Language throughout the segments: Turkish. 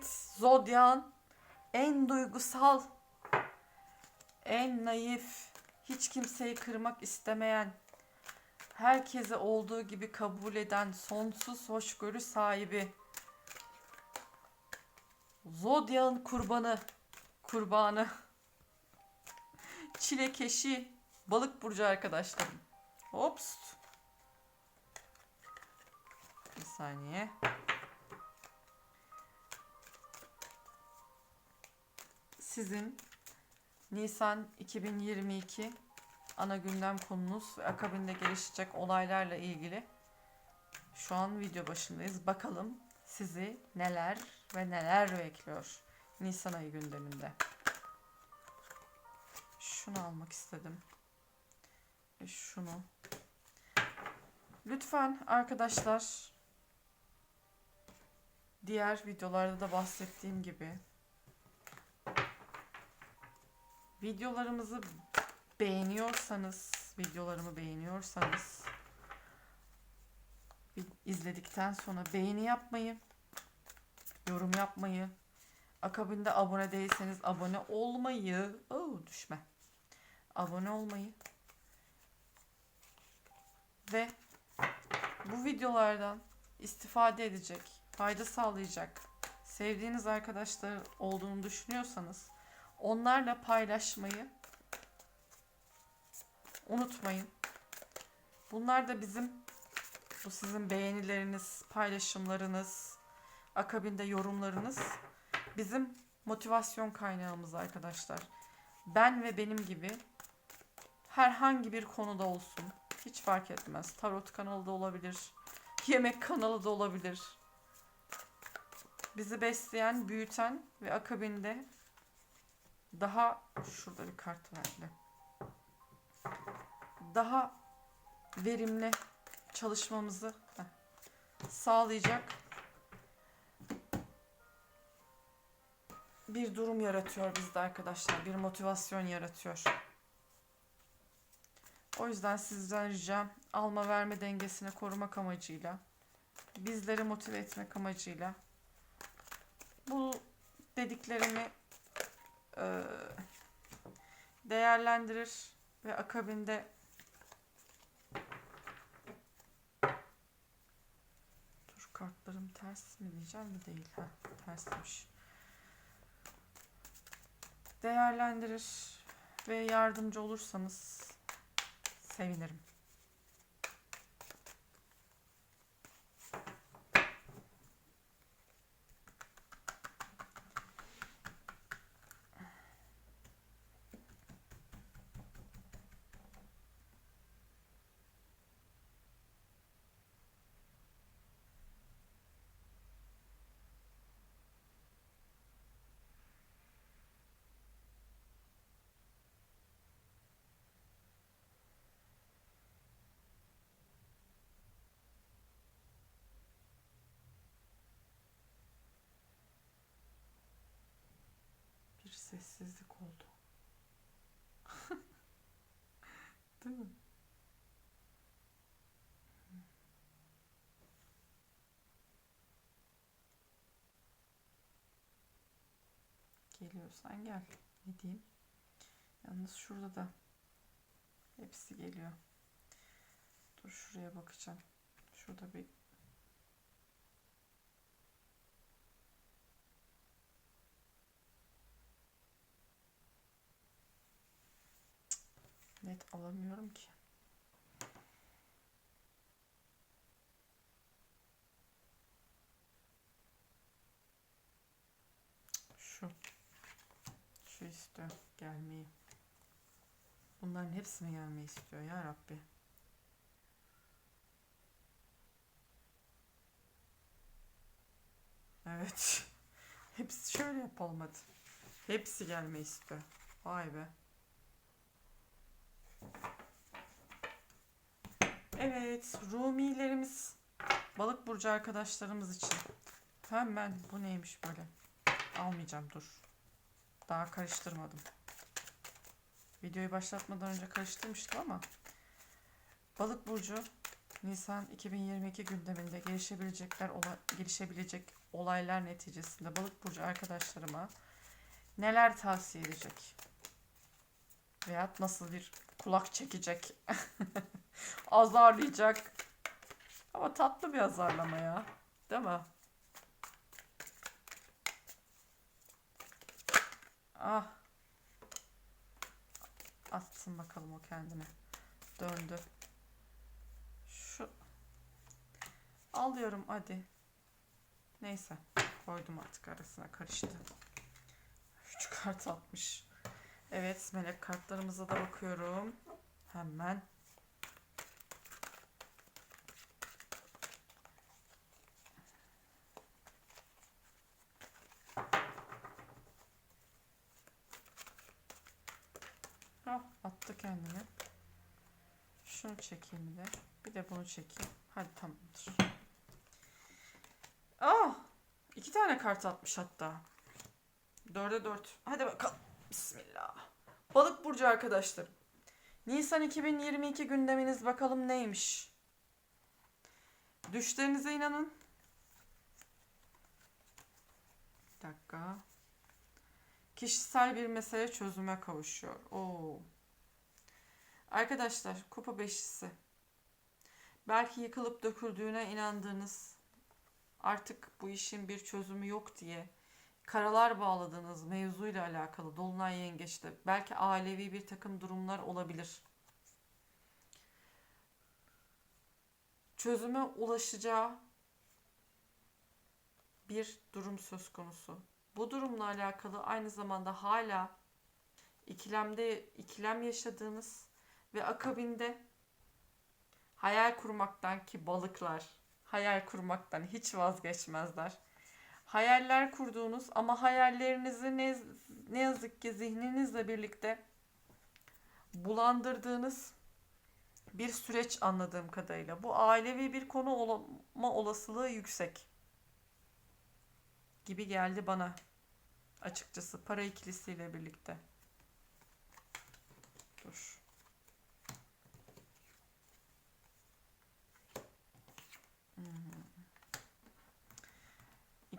Evet, Zodyan en duygusal, en naif, hiç kimseyi kırmak istemeyen, herkese olduğu gibi kabul eden sonsuz hoşgörü sahibi. Zodyan kurbanı, kurbanı. Çilekeşi, balık burcu arkadaşlarım. Hops. Bir saniye. Sizin Nisan 2022 ana gündem konunuz ve akabinde gelişecek olaylarla ilgili şu an video başındayız. Bakalım sizi neler ve neler bekliyor Nisan ayı gündeminde. Şunu almak istedim. Ve şunu. Lütfen arkadaşlar diğer videolarda da bahsettiğim gibi videolarımızı beğeniyorsanız, videolarımı beğeniyorsanız izledikten sonra beğeni yapmayı, yorum yapmayı, akabinde abone değilseniz abone olmayı, Oo, düşme. Abone olmayı ve bu videolardan istifade edecek, fayda sağlayacak, sevdiğiniz arkadaşlar olduğunu düşünüyorsanız onlarla paylaşmayı unutmayın. Bunlar da bizim bu sizin beğenileriniz, paylaşımlarınız, akabinde yorumlarınız bizim motivasyon kaynağımız arkadaşlar. Ben ve benim gibi herhangi bir konuda olsun. Hiç fark etmez. Tarot kanalı da olabilir. Yemek kanalı da olabilir. Bizi besleyen, büyüten ve akabinde daha şurada bir kart verdi. Daha verimli çalışmamızı sağlayacak bir durum yaratıyor bizde arkadaşlar. Bir motivasyon yaratıyor. O yüzden sizden ricam alma verme dengesini korumak amacıyla bizleri motive etmek amacıyla bu dediklerimi eee, değerlendirir ve akabinde dur kartlarım ters mi diyeceğim? Mi değil. Ha tersmiş. Değerlendirir ve yardımcı olursanız sevinirim. Bir sessizlik oldu. Değil mi? Geliyorsan gel. Ne diyeyim? Yalnız şurada da hepsi geliyor. Dur şuraya bakacağım. Şurada bir net alamıyorum ki. Şu. Şu istiyor gelmeyi. Bunların hepsi mi gelmeyi istiyor ya Rabbi? Evet. Hepsi şöyle yapalım hadi. Hepsi gelmeyi istiyor. Vay be. Evet, Rumilerimiz balık burcu arkadaşlarımız için. Hemen bu neymiş böyle? Almayacağım dur. Daha karıştırmadım. Videoyu başlatmadan önce karıştırmıştım ama balık burcu Nisan 2022 gündeminde gelişebilecekler ola, gelişebilecek olaylar neticesinde balık burcu arkadaşlarıma neler tavsiye edecek? Veyahut nasıl bir kulak çekecek? Azarlayacak. Ama tatlı bir azarlama ya. Değil mi? Ah. Atsın bakalım o kendine. Döndü. Şu. Alıyorum hadi. Neyse. Koydum artık arasına karıştı. Üç kart atmış. Evet melek kartlarımıza da bakıyorum. Hemen. Ah attı kendini. Şunu çekeyim de. Bir de bunu çekeyim. Hadi tamamdır. Ah! iki tane kart atmış hatta. Dörde dört. Hadi bakalım. Bismillah. Balık burcu arkadaşlar. Nisan 2022 gündeminiz bakalım neymiş? Düşlerinize inanın. Bir dakika. Kişisel bir mesele çözüme kavuşuyor. Oo. Arkadaşlar kupa beşlisi. Belki yıkılıp döküldüğüne inandığınız artık bu işin bir çözümü yok diye karalar bağladığınız mevzuyla alakalı Dolunay Yengeç'te belki ailevi bir takım durumlar olabilir. Çözüme ulaşacağı bir durum söz konusu. Bu durumla alakalı aynı zamanda hala ikilemde ikilem yaşadığınız ve akabinde hayal kurmaktan ki balıklar hayal kurmaktan hiç vazgeçmezler. Hayaller kurduğunuz ama hayallerinizi ne, ne yazık ki zihninizle birlikte bulandırdığınız bir süreç anladığım kadarıyla. Bu ailevi bir konu olma olasılığı yüksek gibi geldi bana açıkçası para ikilisiyle birlikte. Dur.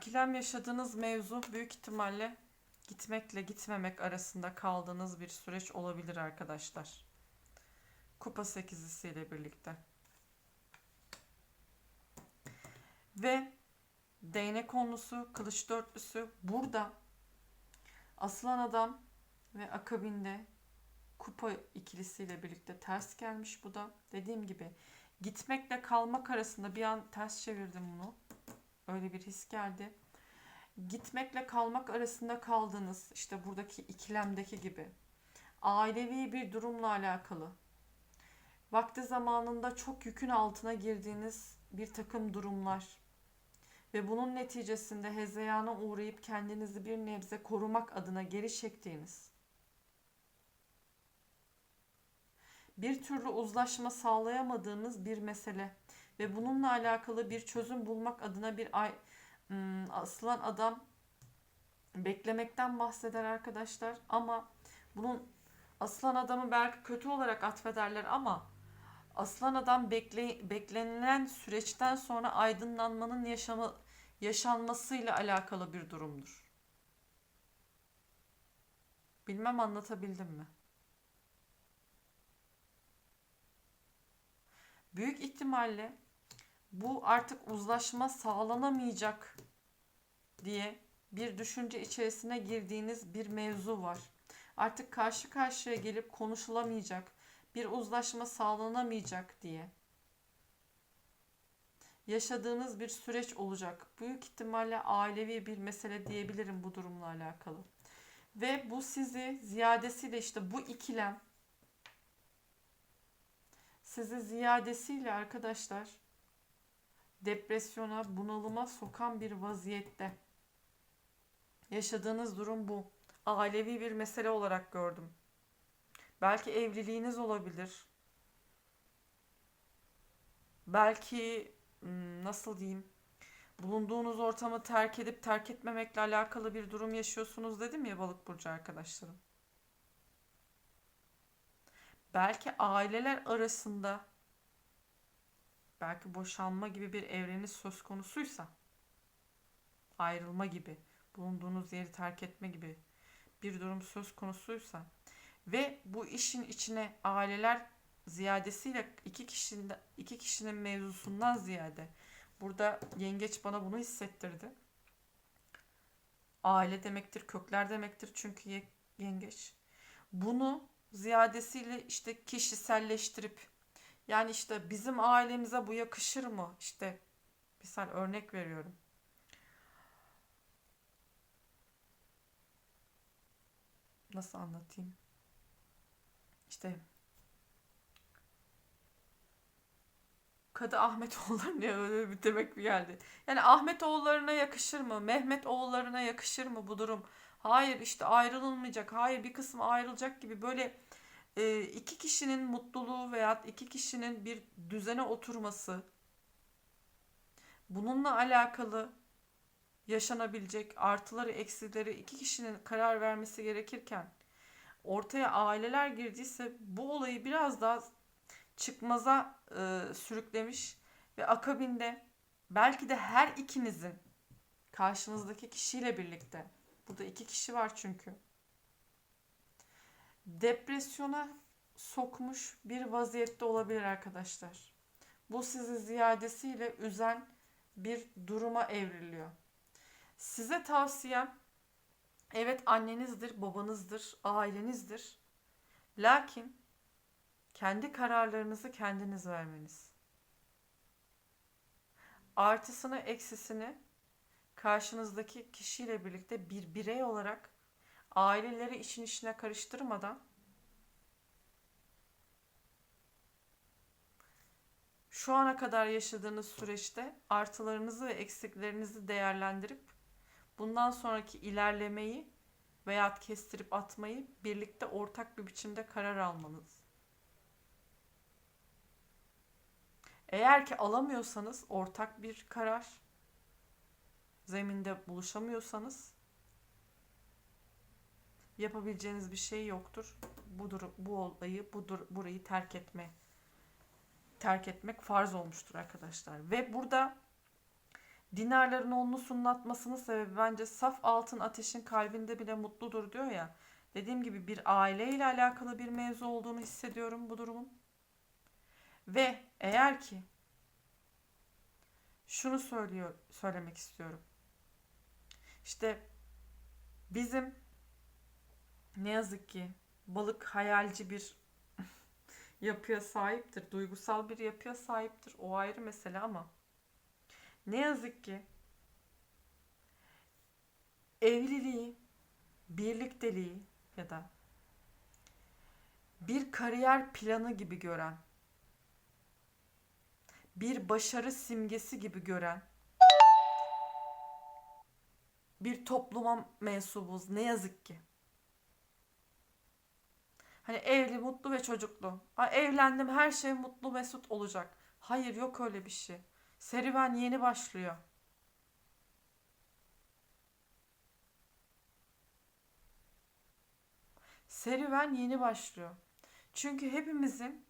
İkilem yaşadığınız mevzu büyük ihtimalle gitmekle gitmemek arasında kaldığınız bir süreç olabilir arkadaşlar. Kupa sekizisiyle birlikte. Ve değnek onlusu, kılıç dörtlüsü burada aslan adam ve akabinde kupa ikilisiyle birlikte ters gelmiş bu da. Dediğim gibi gitmekle kalmak arasında bir an ters çevirdim bunu. Öyle bir his geldi. Gitmekle kalmak arasında kaldığınız işte buradaki ikilemdeki gibi ailevi bir durumla alakalı vakti zamanında çok yükün altına girdiğiniz bir takım durumlar ve bunun neticesinde hezeyana uğrayıp kendinizi bir nebze korumak adına geri çektiğiniz bir türlü uzlaşma sağlayamadığınız bir mesele ve bununla alakalı bir çözüm bulmak adına bir ay asılan adam beklemekten bahseder arkadaşlar ama bunun aslan adamı belki kötü olarak atfederler ama aslan adam bekle, beklenilen süreçten sonra aydınlanmanın yaşamı, yaşanmasıyla alakalı bir durumdur. Bilmem anlatabildim mi? Büyük ihtimalle bu artık uzlaşma sağlanamayacak diye bir düşünce içerisine girdiğiniz bir mevzu var. Artık karşı karşıya gelip konuşulamayacak, bir uzlaşma sağlanamayacak diye yaşadığınız bir süreç olacak. Büyük ihtimalle ailevi bir mesele diyebilirim bu durumla alakalı. Ve bu sizi ziyadesiyle işte bu ikilem sizi ziyadesiyle arkadaşlar depresyona, bunalıma sokan bir vaziyette. Yaşadığınız durum bu. Ailevi bir mesele olarak gördüm. Belki evliliğiniz olabilir. Belki hmm, nasıl diyeyim? Bulunduğunuz ortamı terk edip terk etmemekle alakalı bir durum yaşıyorsunuz dedim ya balık burcu arkadaşlarım. Belki aileler arasında belki boşanma gibi bir evreniz söz konusuysa ayrılma gibi, bulunduğunuz yeri terk etme gibi bir durum söz konusuysa ve bu işin içine aileler ziyadesiyle iki kişinin iki kişinin mevzusundan ziyade burada yengeç bana bunu hissettirdi. Aile demektir, kökler demektir çünkü ye- yengeç. Bunu ziyadesiyle işte kişiselleştirip yani işte bizim ailemize bu yakışır mı? İşte misal örnek veriyorum. Nasıl anlatayım? İşte Kadı Ahmetoğulları ne öyle bir demek bir geldi. Yani Ahmetoğullarına yakışır mı? Mehmet oğullarına yakışır mı bu durum? Hayır işte ayrılılmayacak. Hayır bir kısmı ayrılacak gibi böyle iki kişinin mutluluğu veya iki kişinin bir düzene oturması bununla alakalı yaşanabilecek artıları eksileri iki kişinin karar vermesi gerekirken ortaya aileler girdiyse bu olayı biraz daha çıkmaza e, sürüklemiş ve akabinde belki de her ikinizin karşınızdaki kişiyle birlikte burada iki kişi var çünkü depresyona sokmuş bir vaziyette olabilir arkadaşlar. Bu sizi ziyadesiyle üzen bir duruma evriliyor. Size tavsiyem evet annenizdir, babanızdır, ailenizdir. Lakin kendi kararlarınızı kendiniz vermeniz. Artısını, eksisini karşınızdaki kişiyle birlikte bir birey olarak aileleri işin içine karıştırmadan şu ana kadar yaşadığınız süreçte artılarınızı ve eksiklerinizi değerlendirip bundan sonraki ilerlemeyi veya kestirip atmayı birlikte ortak bir biçimde karar almanız. Eğer ki alamıyorsanız ortak bir karar zeminde buluşamıyorsanız yapabileceğiniz bir şey yoktur. Bu durum, bu olayı, bu dur, burayı terk etme terk etmek farz olmuştur arkadaşlar. Ve burada dinarların onlu sunlatmasının sebebi bence saf altın ateşin kalbinde bile mutludur diyor ya. Dediğim gibi bir aile ile alakalı bir mevzu olduğunu hissediyorum bu durumun. Ve eğer ki şunu söylüyor söylemek istiyorum. İşte bizim ne yazık ki balık hayalci bir yapıya sahiptir. Duygusal bir yapıya sahiptir. O ayrı mesele ama ne yazık ki evliliği, birlikteliği ya da bir kariyer planı gibi gören, bir başarı simgesi gibi gören bir topluma mensubuz ne yazık ki. Hani evli, mutlu ve çocuklu. Ay evlendim her şey mutlu mesut olacak. Hayır yok öyle bir şey. Serüven yeni başlıyor. Serüven yeni başlıyor. Çünkü hepimizin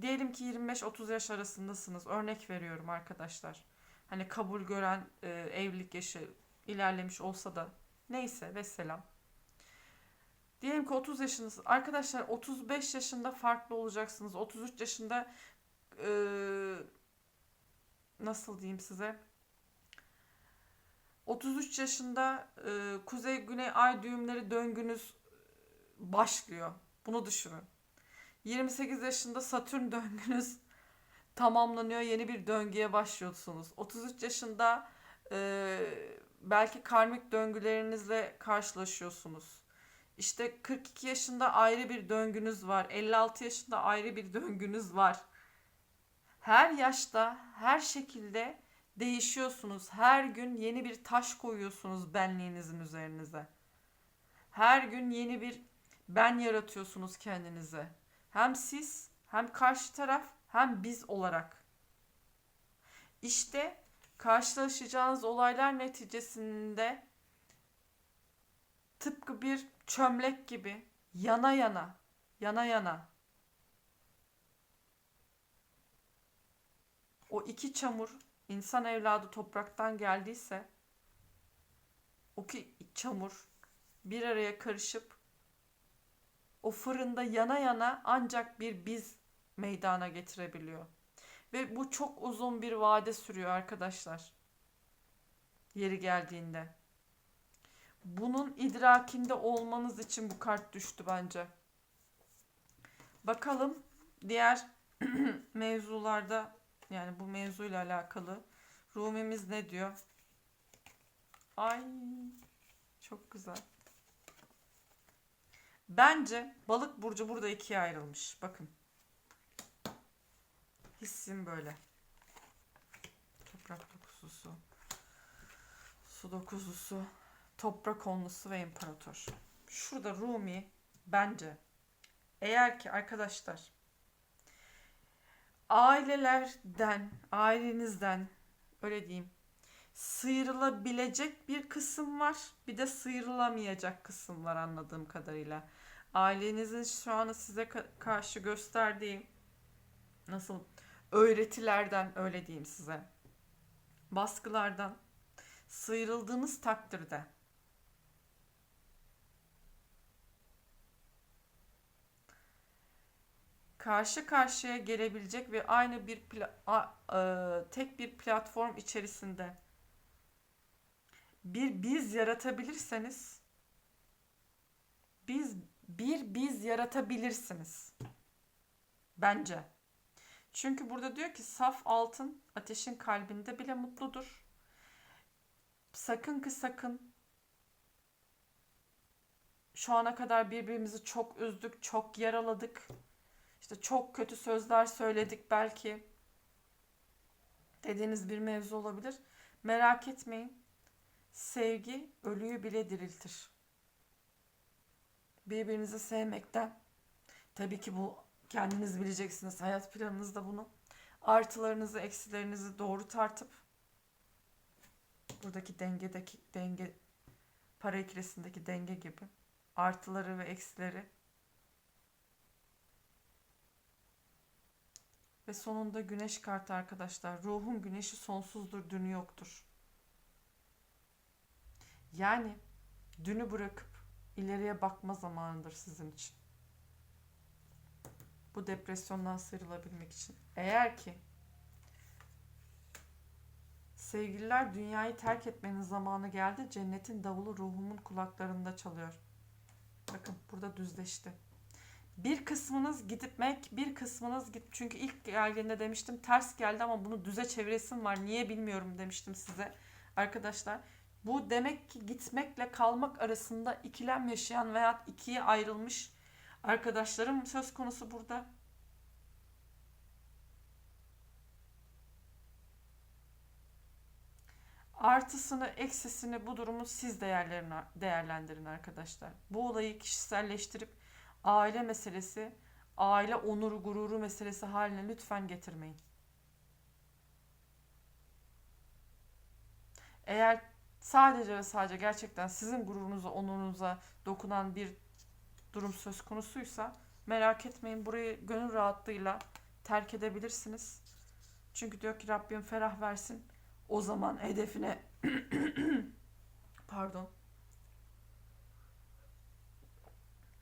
diyelim ki 25-30 yaş arasındasınız. Örnek veriyorum arkadaşlar. Hani kabul gören e, evlilik yaşı ilerlemiş olsa da neyse ve selam. Diyelim ki 30 yaşındasınız. Arkadaşlar 35 yaşında farklı olacaksınız. 33 yaşında e, nasıl diyeyim size? 33 yaşında e, kuzey güney ay düğümleri döngünüz başlıyor. Bunu düşünün. 28 yaşında Satürn döngünüz tamamlanıyor. Yeni bir döngüye başlıyorsunuz. 33 yaşında e, belki karmik döngülerinizle karşılaşıyorsunuz. İşte 42 yaşında ayrı bir döngünüz var. 56 yaşında ayrı bir döngünüz var. Her yaşta, her şekilde değişiyorsunuz. Her gün yeni bir taş koyuyorsunuz benliğinizin üzerinize. Her gün yeni bir ben yaratıyorsunuz kendinize. Hem siz, hem karşı taraf, hem biz olarak. İşte karşılaşacağınız olaylar neticesinde tıpkı bir çömlek gibi yana yana, yana yana o iki çamur insan evladı topraktan geldiyse bu ki çamur bir araya karışıp o fırında yana yana ancak bir biz meydana getirebiliyor. Ve bu çok uzun bir vade sürüyor arkadaşlar. Yeri geldiğinde. Bunun idrakinde olmanız için bu kart düştü bence. Bakalım diğer mevzularda yani bu mevzuyla alakalı Rumimiz ne diyor? Ay çok güzel. Bence balık burcu burada ikiye ayrılmış. Bakın. Hissim böyle. Toprak dokuzlusu. Su dokuzlusu. Toprak onlusu ve imparator. Şurada Rumi bence eğer ki arkadaşlar ailelerden, ailenizden öyle diyeyim sıyrılabilecek bir kısım var. Bir de sıyrılamayacak kısım var anladığım kadarıyla. Ailenizin şu an size ka- karşı gösterdiği nasıl öğretilerden öyle diyeyim size. Baskılardan sıyrıldığınız takdirde karşı karşıya gelebilecek ve aynı bir pla- a- e, tek bir platform içerisinde bir biz yaratabilirseniz biz bir biz yaratabilirsiniz. Bence. Çünkü burada diyor ki saf altın ateşin kalbinde bile mutludur. Sakın ki sakın şu ana kadar birbirimizi çok üzdük, çok yaraladık. İşte çok kötü sözler söyledik belki. Dediğiniz bir mevzu olabilir. Merak etmeyin. Sevgi ölüyü bile diriltir. Birbirinizi sevmekten. Tabii ki bu kendiniz bileceksiniz. Hayat planınızda bunu. Artılarınızı, eksilerinizi doğru tartıp buradaki dengedeki denge para ikilisindeki denge gibi artıları ve eksileri Ve sonunda güneş kartı arkadaşlar. Ruhun güneşi sonsuzdur, dünü yoktur. Yani dünü bırakıp ileriye bakma zamanıdır sizin için. Bu depresyondan sıyrılabilmek için. Eğer ki sevgililer dünyayı terk etmenin zamanı geldi. Cennetin davulu ruhumun kulaklarında çalıyor. Bakın burada düzleşti. Bir kısmınız gitmek, bir kısmınız git. Çünkü ilk geldiğinde demiştim ters geldi ama bunu düze çeviresim var. Niye bilmiyorum demiştim size. Arkadaşlar bu demek ki gitmekle kalmak arasında ikilem yaşayan veya ikiye ayrılmış arkadaşlarım söz konusu burada. Artısını, eksisini bu durumu siz değerlendirin arkadaşlar. Bu olayı kişiselleştirip aile meselesi, aile onuru, gururu meselesi haline lütfen getirmeyin. Eğer sadece ve sadece gerçekten sizin gururunuza, onurunuza dokunan bir durum söz konusuysa merak etmeyin burayı gönül rahatlığıyla terk edebilirsiniz. Çünkü diyor ki Rabbim ferah versin. O zaman hedefine pardon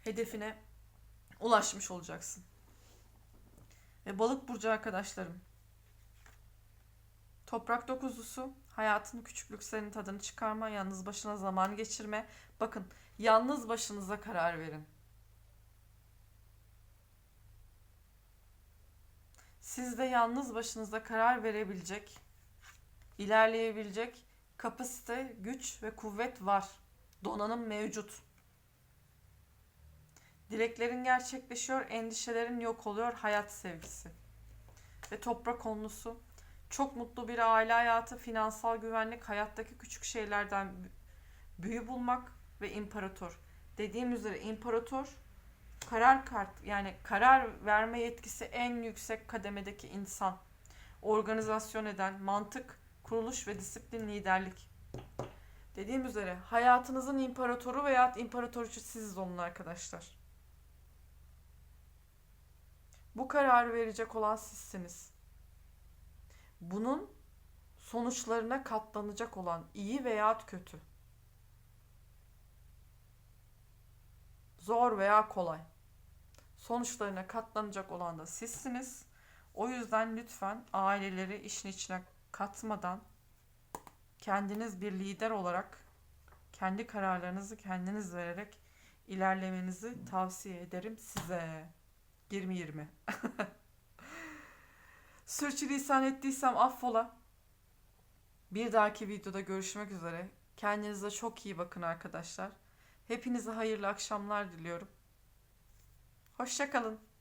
hedefine ulaşmış olacaksın. Ve balık burcu arkadaşlarım. Toprak dokuzlusu hayatın küçüklüklerinin tadını çıkarma, yalnız başına zaman geçirme. Bakın yalnız başınıza karar verin. Sizde yalnız başınıza karar verebilecek, ilerleyebilecek kapasite, güç ve kuvvet var. Donanım mevcut. Dileklerin gerçekleşiyor, endişelerin yok oluyor, hayat sevgisi. Ve toprak konusu. Çok mutlu bir aile hayatı, finansal güvenlik, hayattaki küçük şeylerden büyü bulmak ve imparator. Dediğim üzere imparator karar kart yani karar verme yetkisi en yüksek kademedeki insan. Organizasyon eden, mantık, kuruluş ve disiplin liderlik. Dediğim üzere hayatınızın imparatoru veya imparatoriçi siz olun arkadaşlar. Bu kararı verecek olan sizsiniz. Bunun sonuçlarına katlanacak olan iyi veya kötü. Zor veya kolay. Sonuçlarına katlanacak olan da sizsiniz. O yüzden lütfen aileleri işin içine katmadan kendiniz bir lider olarak kendi kararlarınızı kendiniz vererek ilerlemenizi tavsiye ederim size. 20-20. Sürçülisan ettiysem affola. Bir dahaki videoda görüşmek üzere. Kendinize çok iyi bakın arkadaşlar. Hepinize hayırlı akşamlar diliyorum. Hoşçakalın.